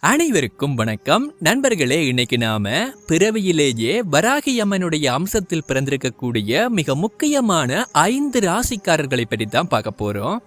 அனைவருக்கும் வணக்கம். நண்பர்களே இன்னைக்கு நாம பிறவியிலேயே வராகி அம்மனுடைய அம்சத்தில் பிறந்திருக்கக்கூடிய மிக முக்கியமான ஐந்து ராசிக்காரர்களை பற்றி தான் பார்க்க போறோம்.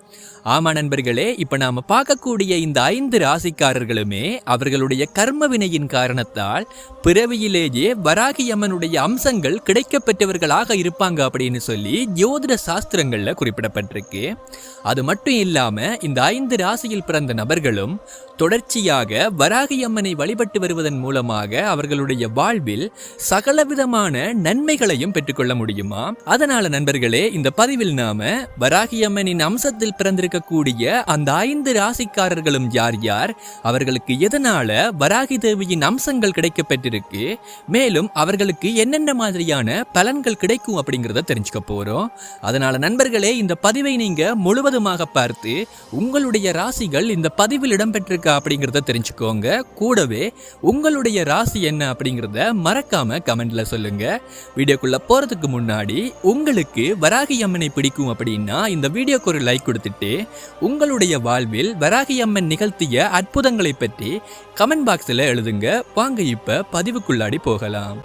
ஆமா நண்பர்களே இப்ப நாம பார்க்கக்கூடிய இந்த ஐந்து ராசிக்காரர்களுமே அவர்களுடைய கர்ம வினையின் காரணத்தால் பிறவியிலேயே வராகி அம்மனுடைய அம்சங்கள் கிடைக்கப்பெற்றவர்களாக இருப்பாங்க அப்படின்னு சொல்லி ஜோதிட சாஸ்திரங்கள்ல குறிப்பிடப்பட்டிருக்கு. அது மட்டும் இல்லாம இந்த ஐந்து ராசியில் பிறந்த நபர்களும் தொடர்ச்சியாக வராகி அம்மனை வழிபட்டு வருவதன் மூலமாக அவர்களுடைய வாழ்வில் சகலவிதமான நன்மைகளையும் பெற்றுக்கொள்ள முடியுமா? அதனால நண்பர்களே இந்த பதிவில் நாம வராகி அம்மனின் அம்சத்தில் இருக்கக்கூடிய அந்த ஐந்து ராசிக்காரர்களும் யார் யார்? அவர்களுக்கு எதனால வராகி தேவியின் அம்சங்கள் கிடைக்க பெற்றிருக்கு மேலும் அவர்களுக்கு என்னென்ன மாதிரியான பலன்கள் கிடைக்கும் அப்படிங்கிறத தெரிஞ்சுக்க போறோம். அதனால நண்பர்களே இந்த பதிவை நீங்க முழுவதுமாக பார்த்து உங்களுடைய ராசிகள் இந்த பதிவில் இடம்பெற்றிருக்கா அப்படிங்கிறத தெரிஞ்சுக்கோங்க. கூடவே உங்களுடைய ராசி என்ன அப்படிங்கிறத மறக்காம கமெண்ட்ல சொல்லுங்க. வீடியோக்குள்ள போறதுக்கு முன்னாடி உங்களுக்கு வராகி அம்மனை பிடிக்கும் அப்படின்னா இந்த வீடியோக்கு ஒரு லைக் கொடுத்துட்டு உங்களுடைய வாழ்வில் வராகி அம்மன் நிகழ்த்திய அற்புதங்களை பற்றி கமெண்ட் பாக்ஸில் எழுதுங்க. வாங்க இப்ப பதிவுக்குள்ளாடி போகலாம்.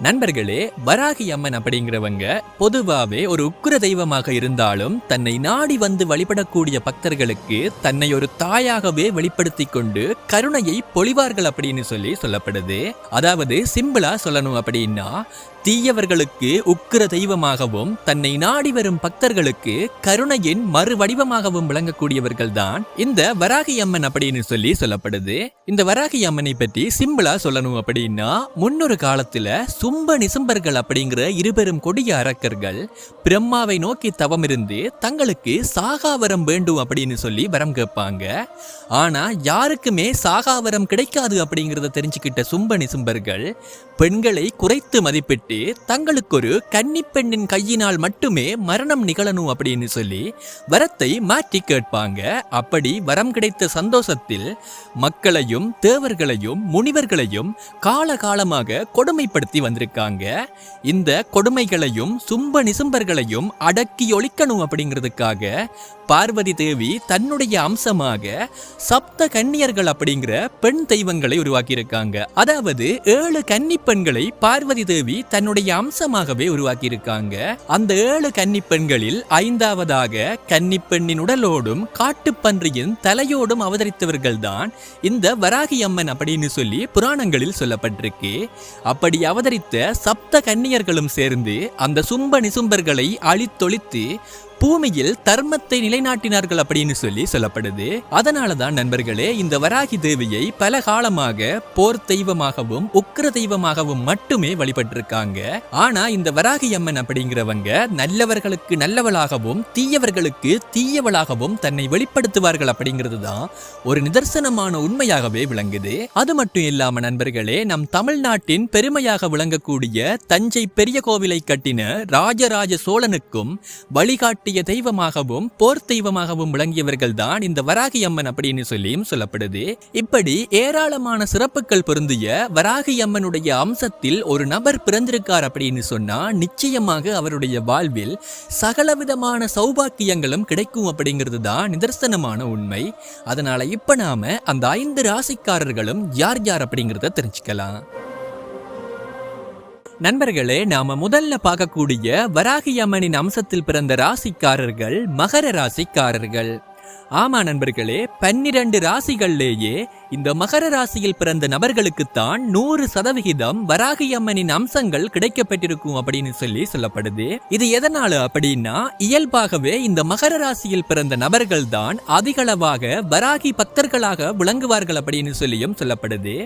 நண்பர்களே வராகி அம்மன் அப்படிங்கிறவங்க பொதுவாவே ஒரு உக்கிர தெய்வமாக இருந்தாலும் தன்னை நாடி வந்து வழிபடக்கூடிய பக்தர்களுக்கு தன்னை ஒரு தாயாகவே வெளிப்படுத்தி கொண்டு கருணையை பொழிவார்கள் அப்படின்னு சொல்லி சொல்லப்படுது. அதாவது சிம்பிளா சொல்லணும் அப்படின்னா தீயவர்களுக்கு உக்கிர தெய்வமாகவும் தன்னை நாடி வரும் பக்தர்களுக்கு கருணையின் மறு வடிவமாகவும் விளங்கக்கூடியவர்கள் தான் இந்த வராகி அம்மன் அப்படின்னு சொல்லி சொல்லப்படுது. இந்த வராகி அம்மனை பற்றி சிம்பிளா சொல்லணும் அப்படின்னா முன்னொரு காலத்துல சும்ப நிசும்பர்கள் அப்படிங்கிற இருபெரும் கொடிய அரக்கர்கள் பிரம்மாவை நோக்கி தவம் இருந்து தங்களுக்கு சாகாவரம் வேண்டும் அப்படின்னு சொல்லி வரம் கேட்பாங்க. ஆனா யாருக்குமே சாகாவரம் கிடைக்காது அப்படிங்கிறத தெரிஞ்சுக்கிட்ட சும்ப நிசும்பர்கள் பெண்களை குறைத்து மதிப்பிட்டு தங்களுக்கு ஒரு கன்னிப்பெண்ணின் கையினால் மட்டுமே மரணம் நிகழணும் அப்படின்னு சொல்லி வரத்தை மாற்றி கேட்பாங்க. அப்படி வரம் கிடைத்த சந்தோஷத்தில் மக்களையும் தேவர்களையும் முனிவர்களையும் காலகாலமாக கொடுமைப்படுத்தி வந்திருக்காங்க. இந்த கொடுமைகளையும் சும்ப நிசும்பர்களையும் அடக்கி ஒழிக்கணும் அப்படிங்கிறதுக்காக பார்வதி தேவி தன்னுடைய அம்சமாக சப்த கன்னியர்கள் அப்படிங்கிற பெண் தெய்வங்களை உருவாக்கியிருக்காங்க. அதாவது ஏழு கன்னி பெண்களை பார்வதி தேவி தன்னுடைய அம்சமாகவே உருவாக்கியிருக்காங்க. அந்த ஏழு கன்னி பெண்களில் ஐந்தாவதாக கன்னிப்பெண்ணின் உடலோடும் காட்டுப்பன்றியின் தலையோடும் அவதரித்தவர்கள் தான் இந்த வராகி அம்மன் அப்படின்னு சொல்லி புராணங்களில் சொல்லப்பட்டிருக்கு. அப்படி அவதரித்த சப்த கன்னியர்களும் சேர்ந்து அந்த சும்ப நிசும்பர்களை அழித்தொழித்து பூமியில் தர்மத்தை நிலைநாட்டினார்கள் அப்படின்னு சொல்லி சொல்லப்படுது. அதனால தான் நண்பர்களே இந்த வராகி தேவியை பல காலமாக போர் தெய்வமாகவும் உக்கிர தெய்வமாகவும் மட்டுமே வழிபட்டிருக்காங்க. ஆனா இந்த வராகி அம்மன் அப்படிங்கிறவங்க நல்லவர்களுக்கு நல்லவளாகவும் தீயவர்களுக்கு தீயவளாகவும் தன்னை வெளிப்படுத்துவார்கள் அப்படிங்கிறது தான் ஒரு நிதர்சனமான உண்மையாகவே விளங்குது. அது மட்டும் இல்லாம நண்பர்களே நம் தமிழ்நாட்டின் பெருமையாக விளங்கக்கூடிய தஞ்சை பெரிய கோவிலை கட்டின ராஜராஜ சோழனுக்கும் வழிகாட்டி கட்டிய தெய்வமாகவும் போர் தெய்வமாகவும் விளங்கியவர்கள் தான் இந்த வராகி அம்மன் அப்படின்னு சொல்லியும் சொல்லப்படுது. இப்படி ஏராளமான சிறப்புகள் பொருந்திய வராகி அம்மனுடைய அம்சத்தில் ஒரு நபர் பிறந்திருக்கார் அப்படின்னு சொன்னா நிச்சயமாக அவருடைய வாழ்வில் சகலவிதமான சௌபாக்கியங்களும் கிடைக்கும் அப்படிங்கிறது தான் நிதர்சனமான உண்மை. அதனால இப்ப நாம அந்த ஐந்து ராசிக்காரர்களும் யார் யார் அப்படிங்கிறத தெரிஞ்சுக்கலாம். நண்பர்களே நாம முதல்ல பார்க்கக்கூடிய வராகி அம்மனின் அம்சத்தில் பிறந்த ராசிக்காரர்கள் மகர ராசிக்காரர்கள். ஆமா நண்பர்களே பன்னிரண்டு ராசிகள்லேயே இந்த மகர ராசியில் பிறந்த நபர்களுக்குத்தான் நூறு சதவிகிதம் வராகி அம்மனின் அம்சங்கள் கிடைக்கப்பட்டிருக்கும் அப்படின்னு சொல்லி சொல்லப்படுது. இது எதனால அப்படின்னா இயல்பாகவே இந்த மகர ராசியில் பிறந்த நபர்கள் தான் அதிகளவாக வராகி பக்தர்களாக விளங்குவார்கள் அப்படின்னு சொல்லியும் சொல்லப்படுது.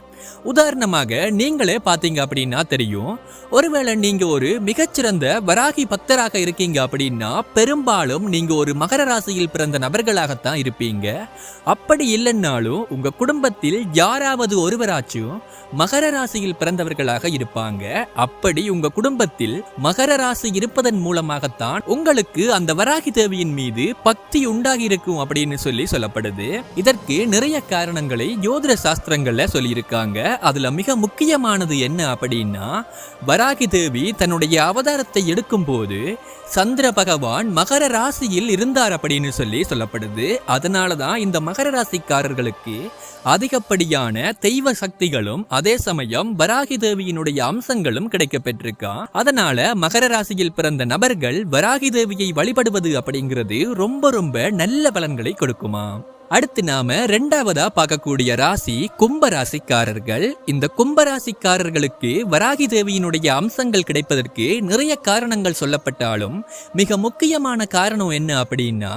உதாரணமாக நீங்களே பாத்தீங்க அப்படின்னா தெரியும் ஒருவேளை நீங்க ஒரு மிகச்சிறந்த வராகி பக்தராக இருக்கீங்க அப்படின்னா பெரும்பாலும் நீங்க ஒரு மகர ராசியில் பிறந்த நபர்களாக தான் இருப்பீங்க. அப்படி இல்லைன்னாலும் உங்க குடும்பத்தில் யாராவது ஒருவராச்சும் மகர ராசியில் பிறந்தவர்களாக இருப்பாங்க. அப்படி உங்க குடும்பத்தில் மகர ராசி இருப்பதன் மூலமாகத்தான் உங்களுக்கு அந்த வராகி தேவியின் மீது பக்தி உண்டாகி இருக்கும் அப்படின்னு சொல்லி சொல்லப்படுது. இதற்கு நிறைய காரணங்களை ஜோதிட சாஸ்திரங்கள்ல சொல்லியிருக்காங்க. அதுல மிக முக்கியமானது என்ன அப்படின்னா வராகி தேவி தன்னுடைய அவதாரத்தை எடுக்கும் போது சந்திர பகவான் மகர ராசியில் இருந்தார் அப்படின்னு சொல்லி சொல்லப்படுது. கிடைக்கிறது அதனால தான் இந்த மகர ராசிக்காரர்களுக்கு அதிகப்படியான தெய்வ சக்திகளும் அதே சமயம் வராகி தேவியினுடைய அம்சங்களும் கிடைக்கப் பெற்றிருக்கா? அதனால மகர ராசியில் பிறந்த நபர்கள் வராகி தேவியை வழிபடுவது அப்படிங்கிறது ரொம்ப ரொம்ப நல்ல பலன்களை கொடுக்குமா? அடுத்து நாம ரெண்டாவதா பார்க்கக்கூடிய ராசி கும்ப ராசிக்காரர்கள் இந்த கும்ப ராசிக்காரர்களுக்கு வராகி தேவியினுடைய அம்சங்கள் கிடைப்பதற்கு நிறைய காரணங்கள் சொல்லப்பட்டாலும் மிக முக்கியமான காரணம் என்ன அப்படின்னா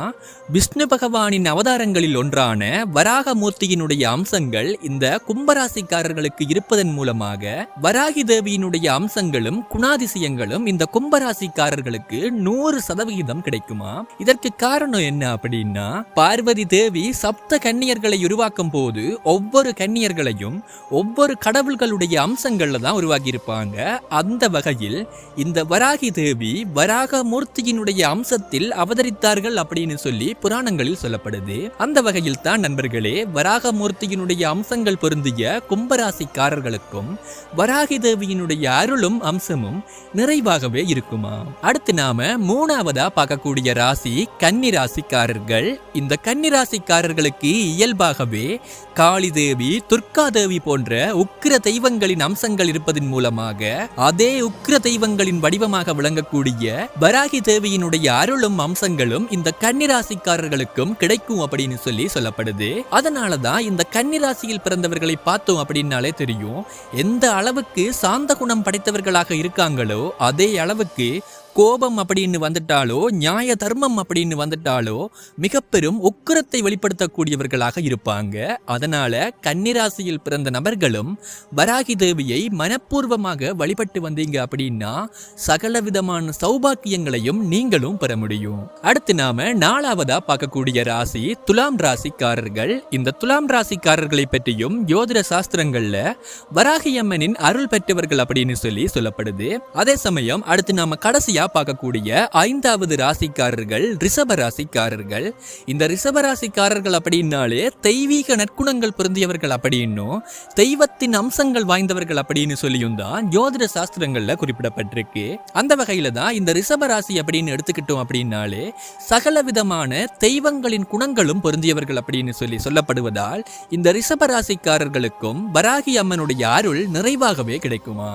விஷ்ணு பகவானின் அவதாரங்களில் ஒன்றான வராகமூர்த்தியினுடைய அம்சங்கள் இந்த கும்பராசிக்காரர்களுக்கு இருப்பதன் மூலமாக வராகி தேவியினுடைய அம்சங்களும் குணாதிசயங்களும் இந்த கும்பராசிக்காரர்களுக்கு நூறு சதவிகிதம் கிடைக்குமா? இதற்கு காரணம் என்ன அப்படின்னா பார்வதி தேவி சப்த கன்னியர்களை உருவாக்கும் போது ஒவ்வொரு கன்னியர்களையும் ஒவ்வொரு கடவுள்களுடைய அம்சங்களில் தான் உருவாக்கியிருப்பாங்க. அந்த வகையில் இந்த வராகி தேவி வராக மூர்த்தியினுடைய அம்சத்தில் அவதரித்தார்கள் அப்படின்னு சொல்லி புராணங்களில் சொல்லப்படுது. அந்த வகையில் தான் நண்பர்களே வராக மூர்த்தியினுடைய அம்சங்கள் பொருந்திய கும்பராசிக்காரர்களுக்கும் வராகி தேவியினுடைய அருளும் அம்சமும் நிறைவாகவே இருக்குமா? அடுத்து நாம மூணாவதா பார்க்கக்கூடிய ராசி கன்னி ராசிக்காரர்கள். இந்த கன்னி அவர்களுக்கு இயல்பாகவே காளி தேவி துர்கா தேவி போன்ற உக்கிர தெய்வங்களின் அம்சங்கள் இருப்பதன் மூலமாக அதே உக்கிர தெய்வங்களின் வடிவமாக விளங்கக்கூடிய வராகி தேவியினுடைய அருளும் அம்சங்களும் இந்த கன்னிராசிக்காரர்களுக்கும் கிடைக்கும் அப்படின்னு சொல்லி சொல்லப்படுது. அதனாலதான் இந்த கன்னிராசியில் பிறந்தவர்களை பார்த்தோம் அப்படின்னாலே தெரியும் எந்த அளவுக்கு சாந்த குணம் படைத்தவர்களாக இருக்காங்களோ அதே அளவுக்கு கோபம் அப்படின்னு வந்துட்டாலோ நியாய தர்மம் அப்படின்னு வந்துட்டாலோ மிக பெரும் உக்கிரத்தை வெளிப்படுத்தக்கூடியவர்களாக இருப்பாங்க. அதனால கன்னிராசியில் பிறந்த நபர்களும் வராகி தேவியை மனப்பூர்வமாக வழிபட்டு வந்தீங்க அப்படின்னா சகல விதமான சௌபாக்கியங்களையும் நீங்களும் பெற முடியும். அடுத்து நாம நாலாவதா பார்க்கக்கூடிய ராசி துலாம் ராசிக்காரர்கள். இந்த துலாம் ராசிக்காரர்களை பற்றியும் ஜோதிட சாஸ்திரங்கள்ல வராகி அம்மனின் அருள் பெற்றவர்கள் அப்படின்னு சொல்லி சொல்லப்படுது. அதே சமயம் அடுத்து நாம கடைசியா பார்க்கக்கூடிய ஐந்தாவது ராசிக்காரர்கள் ரிஷப ராசிக்காரர்கள். இந்த ரிஷப ராசிக்காரர்கள் அப்படின்னாலே தெய்வீக நற்குணங்கள் பொருந்தியவர்கள் அப்படின்னும் தெய்வத்தின் அம்சங்கள் வாய்ந்தவர்கள் அப்படின்னு சொல்லியும் தான் ஜோதிட சாஸ்திரங்கள்ல குறிப்பிடப்பட்டிருக்கு. அந்த வகையில தான் இந்த ரிஷப ராசி அப்படின்னு எடுத்துக்கிட்டோம் அப்படின்னாலே சகல விதமான தெய்வங்களின் குணங்களும் பொருந்தியவர்கள் அப்படின்னு சொல்லி சொல்லப்படுவதால் இந்த ரிஷப ராசிக்காரர்களுக்கும் வராகி அம்மனுடைய அருள் நிறைவாகவே கிடைக்குமா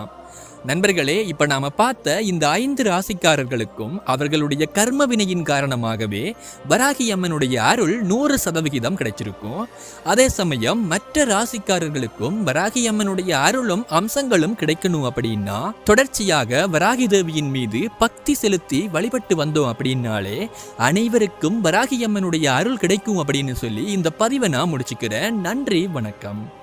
நண்பர்களே இப்ப நாம பார்த்த இந்த ஐந்து ராசிக்காரர்களுக்கும் அவர்களுடைய கர்ம வினையின் காரணமாகவே வராகி அம்மனுடைய அருள் நூறு சதவிகிதம் கிடைச்சிருக்கும். அதே சமயம் மற்ற ராசிக்காரர்களுக்கும் வராகி அம்மனுடைய அருளும் அம்சங்களும் கிடைக்கணும் அப்படின்னா தொடர்ச்சியாக வராகி தேவியின் மீது பக்தி செலுத்தி வழிபட்டு வந்தோம் அப்படின்னாலே அனைவருக்கும் வராகி அம்மனுடைய அருள் கிடைக்கும் அப்படின்னு சொல்லி இந்த பதிவை நான் முடிச்சுக்கிறேன். நன்றி வணக்கம்.